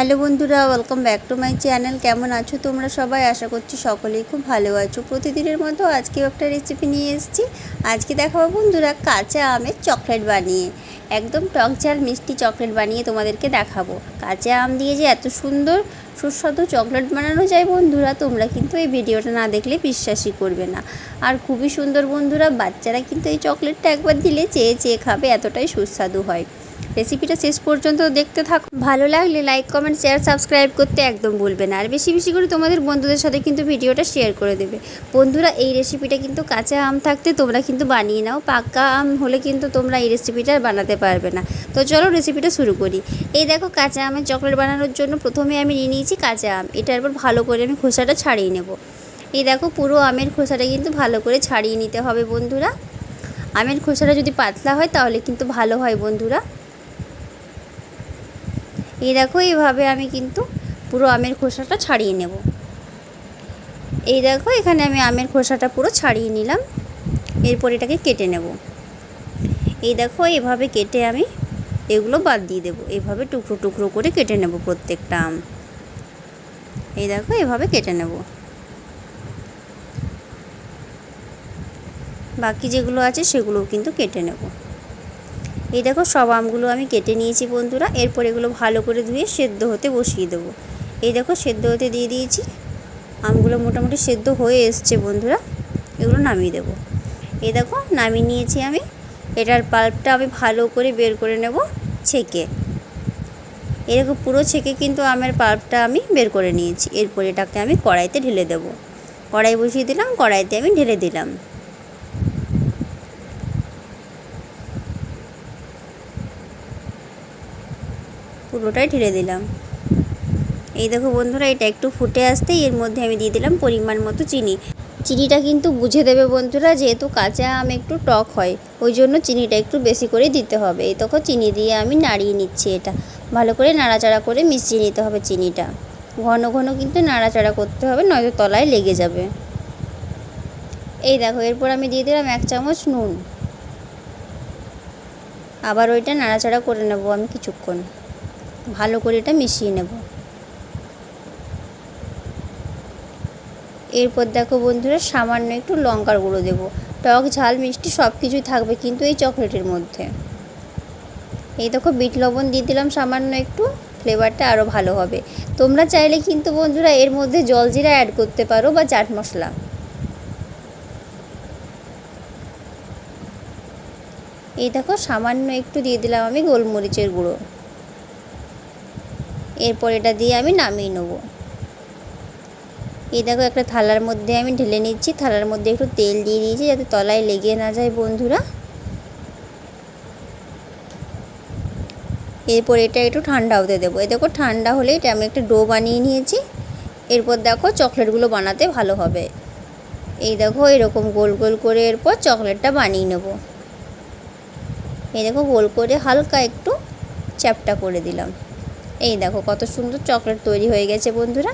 Hello বন্ধুরা welcome back to my channel কেমন আছো তোমরা সবাই? আশা করছি সকলেই খুব ভালো আছো। প্রতিদিনের মতো আজকেও একটা রেসিপি নিয়ে এসেছি। আজকে দেখাবো বন্ধুরা কাঁচা আমের চকলেট বানিয়ে। একদম টক ঝাল মিষ্টি চকলেট বানিয়ে তোমাদেরকে দেখাবো। কাঁচা আম দিয়ে যে এত সুন্দর সুস্বাদু চকলেট বানানো যায় বন্ধুরা, তোমরা কিন্তু এই ভিডিওটা না দেখলে বিশ্বাসই করবে না। আর খুবই সুন্দর বন্ধুরা, বাচ্চারা কিন্তু এই চকলেটটা একবার দিলে চেয়ে চেয়ে খাবে, এতটাই সুস্বাদু হয়। রেসিপিটা শেষ পর্যন্ত দেখতে থাকো ভালো লাগলে লাইক, কমেন্ট শেয়ার সাবস্ক্রাইব করতে একদম ভুলবে না। আর বেশি বেশি করে তোমাদের বন্ধুদের সাথে কিন্তু ভিডিওটা শেয়ার করে দেবে। বন্ধুরা, এই রেসিপিটা কিন্তু কাঁচা আম থাকতে তোমরা কিন্তু বানিয়ে নাও। পাকা আম হলে কিন্তু তোমরা এই রেসিপিটা বানাতে পারবে না। তো চলো রেসিপিটা শুরু করি। এই দেখো, কাঁচা আমের চকলেট বানানোর জন্য প্রথমে আমি নিয়ে নিয়েছি কাঁচা আম। এটার এবার ভালো করে আমি খোসাটা ছাড়িয়ে নেব। এই দেখো, পুরো আমের খোসাটা কিন্তু ভালো করে ছাড়িয়ে নিতে হবে বন্ধুরা। আমের খোসাটা যদি পাতলা হয় তাহলে কিন্তু ভালো হয় বন্ধুরা। এই দেখো, এইভাবে আমি কিন্তু পুরো আমের খোসাটা ছাড়িয়ে নেব। এই দেখো, এখানে আমি আমের খোসাটা পুরো ছাড়িয়ে নিলাম। এরপর এটাকে কেটে নেব। এই দেখো, এভাবে কেটে আমি এগুলো বাদ দিয়ে দেবো। এইভাবে টুকরো টুকরো করে কেটে নেব প্রত্যেকটা আম। এই দেখো, এভাবে কেটে নেব। বাকি যেগুলো আছে সেগুলোও কিন্তু কেটে নেব। এই দেখো সব আমগুলো আমি কেটে নিয়েছি বন্ধুরা। এরপর এগুলো ভালো করে ধুয়ে সেদ্ধ হতে বসিয়ে দেবো। এই দেখো সেদ্ধ হতে দিয়ে দিয়েছি। আমগুলো মোটামুটি সেদ্ধ হয়ে এসছে বন্ধুরা। এগুলো নামিয়ে দেবো। এই দেখো নামিয়ে নিয়েছি আমি। এটার পাল্পটা আমি ভালো করে বের করে নেব ছেঁকে। এরকম পুরো ছেঁকে কিন্তু আমের পাল্পটা আমি বের করে নিয়েছি। এরপর এটাকে আমি কড়াইতে ঢেলে দেবো। কড়াই বসিয়ে দিলাম, কড়াইতে আমি ঢেলে দিলাম। পুরোটাই ঢেলে দিলাম। এই দেখো বন্ধুরা, এটা একটু ফুটে আসতেই এর মধ্যে আমি দিয়ে দিলাম পরিমাণ মতো চিনি। চিনিটা কিন্তু বুঝে দেবে বন্ধুরা যেহেতু কাঁচা আম একটু টক হয়, ওই জন্য চিনিটা একটু বেশি করে দিতে হবে। এই তখন চিনি দিয়ে আমি নাড়িয়ে নিচ্ছি এটা। ভালো করে নাড়াচাড়া করে মিশিয়ে নিতে হবে চিনিটা। ঘন ঘন কিন্তু নাড়াচাড়া করতে হবে, নয়তো তলায় লেগে যাবে। এই দেখো, এরপর আমি দিয়ে দিলাম এক চামচ নুন। আবার ওইটা নাড়াচাড়া করে নেব আমি কিছুক্ষণ। ভালো করে এটা মিশিয়ে নেব। এরপর দেখো বন্ধুরা, সামান্য একটু লঙ্কার গুঁড়ো দেবো। টক, ঝাল, মিষ্টি সব কিছুই থাকবে কিন্তু এই চকলেটের মধ্যে। এই দেখো বিট লবণ দিয়ে দিলাম, সামান্য একটু ফ্লেভারটা আরও ভালো হবে। তোমরা চাইলে কিন্তু বন্ধুরা এর মধ্যে জলজিরা অ্যাড করতে পারো বা চাট মশলা। এই দেখো সামান্য একটু দিয়ে দিলাম আমি গোলমরিচের গুঁড়ো। এরপর এটা দিয়ে আমি নামিয়ে নেব। এই দেখো একটা থালার মধ্যে আমি ঢেলে নিচ্ছি, থালার মধ্যে একটু তেল দিয়ে দিয়েছি যাতে তলায় লেগে না যায় বন্ধুরা। এরপর এটা একটু ঠান্ডা হতে দেবো। এই দেখো ঠান্ডা হলে এটা আমি একটা ডো বানিয়ে নিয়েছি। এরপর দেখো চকলেটগুলো বানাতে ভালো হবে। এই দেখো এরকম গোল গোল করে এরপর চকলেটটা বানিয়ে নেব। এই দেখো গোল করে হালকা একটু চ্যাপটা করে দিলাম। এই দেখো কত সুন্দর চকলেট তৈরি হয়ে গেছে বন্ধুরা।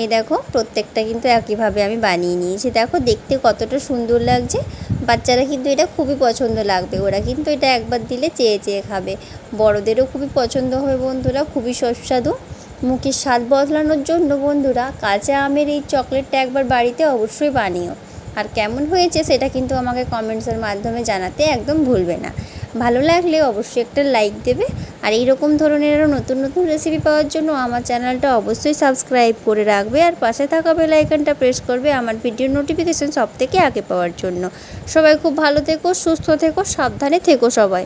এই দেখো প্রত্যেকটা কিন্তু একইভাবে আমি বানিয়ে নিয়েছি। দেখো দেখতে কতটা সুন্দর লাগছে। বাচ্চারা কিন্তু এটা খুবই পছন্দ লাগবে। ওরা কিন্তু এটা একবার দিলে চেয়ে চেয়ে খাবে। বড়দেরও খুবই পছন্দ হবে বন্ধুরা, খুবই সুস্বাদু। মুখের স্বাদ বদলানোর জন্য বন্ধুরা, কাঁচা আমের এই চকলেটটা একবার বাড়িতে অবশ্যই বানিও। আর কেমন হয়েছে সেটা কিন্তু আমাকে কমেন্টসের মাধ্যমে জানাতে একদম ভুলবে না। ভালো লাগলে অবশ্যই একটা লাইক দেবে। আর এই রকম ধরনের আরও নতুন নতুন রেসিপি পাওয়ার জন্য আমার চ্যানেলটা অবশ্যই সাবস্ক্রাইব করে রাখবে। আর পাশে থাকা বেল আইকনটা প্রেস করবে আমার ভিডিও নোটিফিকেশন সব থেকে আগে পাওয়ার জন্য। সবাই খুব ভালো থেকো, সুস্থ থেকো, সাবধানে থেকো সবাই।